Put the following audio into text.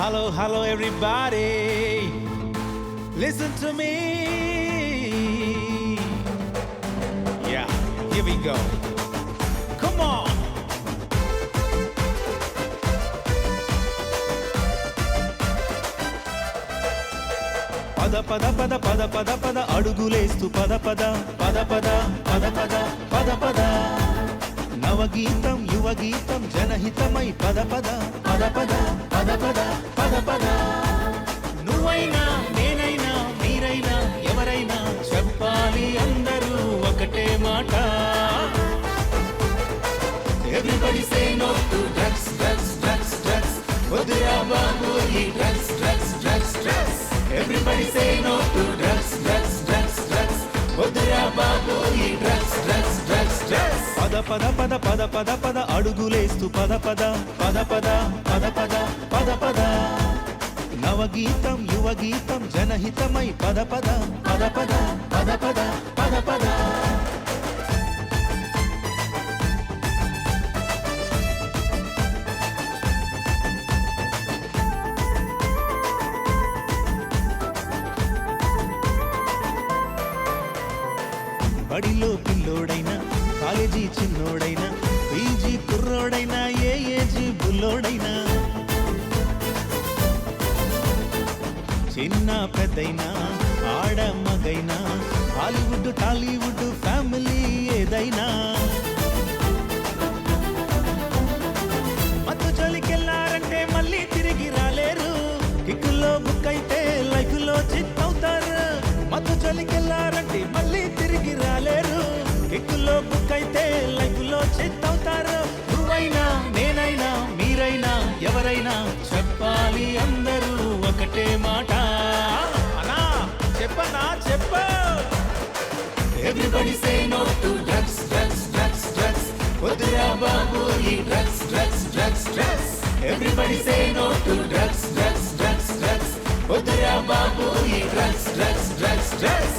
Hello, hello, everybody. Listen to me. Yeah, here we go. Come on. పద పద పద పద పద పద అడుగులేస్తూ పద పద పద పద పద పద పద పద నవగీతం యువగీతం జనహితమై పద పద పద పద పద పద పద పద. నువ్వైనా నేనైనా మీరైనా ఎవరైనా చెప్పాలి అందరూ ఒకటే మాట. Everybody say no to drugs drugs drugs drugs. వద్దురా బాబు ఈ drugs drugs drugs drugs. Everybody say no to drugs drugs drugs drugs. వద్దురా బాబు ఈ డ్రగ్స్ డ్రగ్స్ డ్రగ్స్ డ్రగ్స్. పద పద పద పద పద అడుగులేస్తూ పద పద పద పద పద పద పద పద నవగీతం యువగీతం జనహితమై పద పద పద పద పద పద పద పద బడిలో పిల్లోడైనా కాలేజీ చిన్నోడైనా పీజీ కుర్రోడైనా ఏ ఏజీ బుల్లోడైనా. చిన్న పెద్దైనా ఆడ మగైనా హాలీవుడ్ టాలీవుడ్ ఫ్యామిలీ ఏదైనా. మత్తు జోలికెళ్ళారంటే మళ్ళీ తిరిగి రాలేరు. కిక్కుల్లో బుక్ అయితే లైఫ్లో చిక్ అవుతారు మత్తు జోలికెళ్ళారంటే మళ్ళీ తిరిగి రాలేరు. కిక్కుల్లో బుక్ అయితే లైఫ్లో చిక్ అవుతారు. నువ్వైనా నేనైనా మీరైనా ఎవరైనా చెప్పాలి అందరూ ఒకటే మాట. అనా చెప్పనా చెప్ప. Everybody say no to drugs drugs drugs drugs వద్దురా బాబు ఈ drugs drugs drugs drugs everybody say no to drugs drugs drugs drugs వద్దురా బాబు ఈ డ్రగ్స్ డ్రగ్స్ డ్రగ్స్ డ్రగ్స్